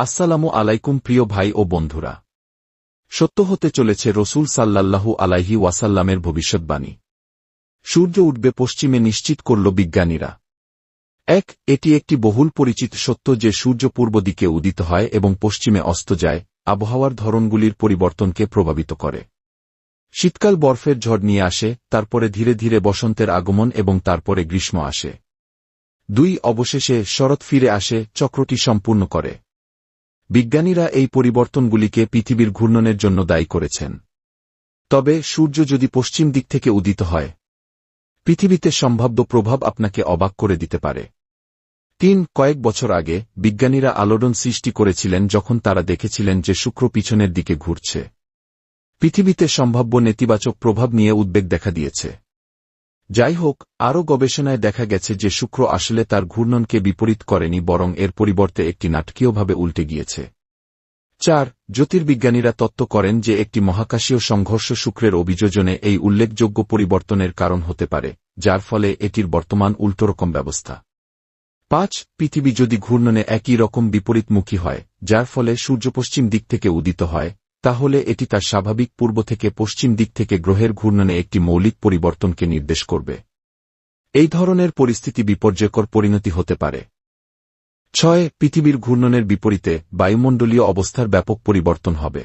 আসসালামু আলাইকুম প্রিয় ভাই ও বন্ধুরা। সত্য হতে চলেছে রসুল সাল্লাল্লাহু আলাইহি ওয়াসাল্লামের ভবিষ্যৎবাণী। সূর্য উঠবে পশ্চিমে নিশ্চিত করল বিজ্ঞানীরা। এক, এটি একটি বহুল পরিচিত সত্য যে সূর্য পূর্ব দিকে উদিত হয় এবং পশ্চিমে অস্ত যায়, আবহাওয়ার ধরনগুলির পরিবর্তনকে প্রভাবিত করে। শীতকাল বরফের ঝড় নিয়ে আসে, তারপরে ধীরে ধীরে বসন্তের আগমন এবং তারপরে গ্রীষ্ম আসে। দুই, অবশেষে শরৎ ফিরে আসে, চক্রটি সম্পূর্ণ করে। বিজ্ঞানীরা এই পরিবর্তনগুলিকে পৃথিবীর ঘূর্ণনের জন্য দায়ী করেছেন। তবে সূর্য যদি পশ্চিম দিক থেকে উদিত হয়, পৃথিবীতে সম্ভাব্য প্রভাব আপনাকে অবাক করে দিতে পারে। তিন, কয়েক বছর আগে বিজ্ঞানীরা আলোড়ন সৃষ্টি করেছিলেন যখন তারা দেখেছিলেন যে শুক্র পিছনের দিকে ঘুরছে। পৃথিবীতে সম্ভাব্য নেতিবাচক প্রভাব নিয়ে উদ্বেগ দেখা দিয়েছে। যাই হোক আরও গবেষণায় দেখা গেছে যে শুক্র আসলে তার ঘূর্ণনকে বিপরীত করেনি বরং এর পরিবর্তে একটি নাটকীয়ভাবে উল্টে গিয়েছে। চার, জ্যোতির্বিজ্ঞানীরা তত্ত্ব করেন যে একটি মহাকাশীয় সংঘর্ষ শুক্রের অভিযোজনে এই উল্লেখযোগ্য পরিবর্তনের কারণ হতে পারে, যার ফলে এটির বর্তমান উল্টোরকম ব্যবস্থা। পাঁচ, পৃথিবী যদি ঘূর্ণনে একই রকম বিপরীতমুখী হয়, যার ফলে সূর্য পশ্চিম দিক থেকে উদিত হয় তাহলে এটি তার স্বাভাবিক পূর্ব থেকে পশ্চিম দিক থেকে গ্রহের ঘূর্ণনে একটি মৌলিক পরিবর্তনকে নির্দেশ করবে। এই ধরনের পরিস্থিতি বিপর্যয়কর পরিণতি হতে পারে। ছয়, পৃথিবীর ঘূর্ণনের বিপরীতে বায়ুমণ্ডলীয় অবস্থার ব্যাপক পরিবর্তন হবে।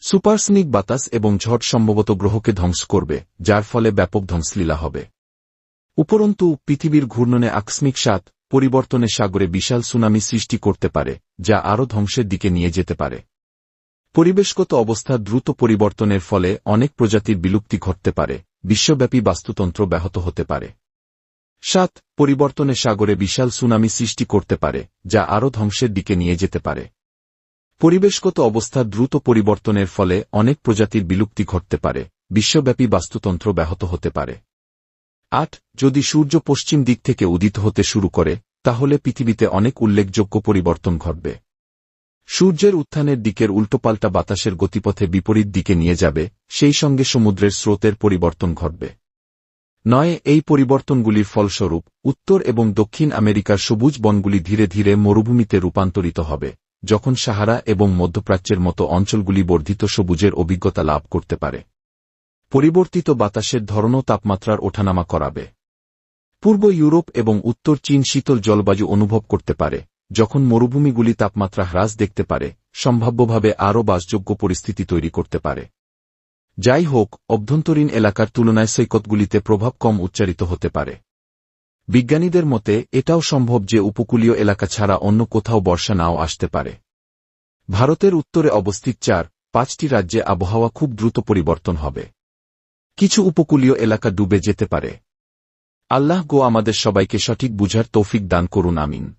সুপারসনিক বাতাস এবং ঝড় সম্ভবত গ্রহকে ধ্বংস করবে, যার ফলে ব্যাপক ধ্বংসলীলা হবে। উপরন্তু, পৃথিবীর ঘূর্ণনে আকস্মিক সাত পরিবর্তনে সাগরে বিশাল সুনামি সৃষ্টি করতে পারে, যা আরও ধ্বংসের দিকে নিয়ে যেতে পারে। পরিবেশগত অবস্থা দ্রুত পরিবর্তনের ফলে অনেক প্রজাতির বিলুপ্তি ঘটতে পারে, বিশ্বব্যাপী বাস্তুতন্ত্র ব্যাহত হতে পারে। সাত, পরিবর্তনে সাগরে বিশাল সুনামি সৃষ্টি করতে পারে, যা আরও ধ্বংসের দিকে নিয়ে যেতে পারে। পরিবেশগত অবস্থা দ্রুত পরিবর্তনের ফলে অনেক প্রজাতির বিলুপ্তি ঘটতে পারে, বিশ্বব্যাপী বাস্তুতন্ত্র ব্যাহত হতে পারে। আট, যদি সূর্য পশ্চিম দিক থেকে উদিত হতে শুরু করে, তাহলে পৃথিবীতে অনেক উল্লেখযোগ্য পরিবর্তন ঘটবে। সূর্যের উত্থানের দিকের উল্টোপাল্টা বাতাসের গতিপথে বিপরীত দিকে নিয়ে যাবে, সেই সঙ্গে সমুদ্রের স্রোতের পরিবর্তন ঘটবে। নয়, এই পরিবর্তনগুলির ফলস্বরূপ, উত্তর এবং দক্ষিণ আমেরিকার সবুজ বনগুলি ধীরে ধীরে মরুভূমিতে রূপান্তরিত হবে, যখন সাহারা এবং মধ্যপ্রাচ্যের মতো অঞ্চলগুলি বর্ধিত সবুজের অভিজ্ঞতা লাভ করতে পারে। পরিবর্তিত বাতাসের ধরনও তাপমাত্রার ওঠানামা করাবে। পূর্ব ইউরোপ এবং উত্তর চীন শীতল জলবায়ু অনুভব করতে পারে যখন মরুভূমিগুলি তাপমাত্রা হ্রাস দেখতে পারে, সম্ভাব্যভাবে আরও বাসযোগ্য পরিস্থিতি তৈরি করতে পারে। যাই হোক, অভ্যন্তরীণ এলাকার তুলনায় সৈকতগুলিতে প্রভাব কম উচ্চারিত হতে পারে। বিজ্ঞানীদের মতে, এটাও সম্ভব যে উপকূলীয় এলাকা ছাড়া অন্য কোথাও বর্ষা নাও আসতে পারে। ভারতের উত্তরে অবস্থিত চার, পাঁচটি রাজ্যে আবহাওয়া খুব দ্রুত পরিবর্তন হবে। কিছু উপকূলীয় এলাকা ডুবে যেতে পারে। আল্লাহ গো আমাদের সবাইকে সঠিক বুঝার তৌফিক দান করুন, আমিন।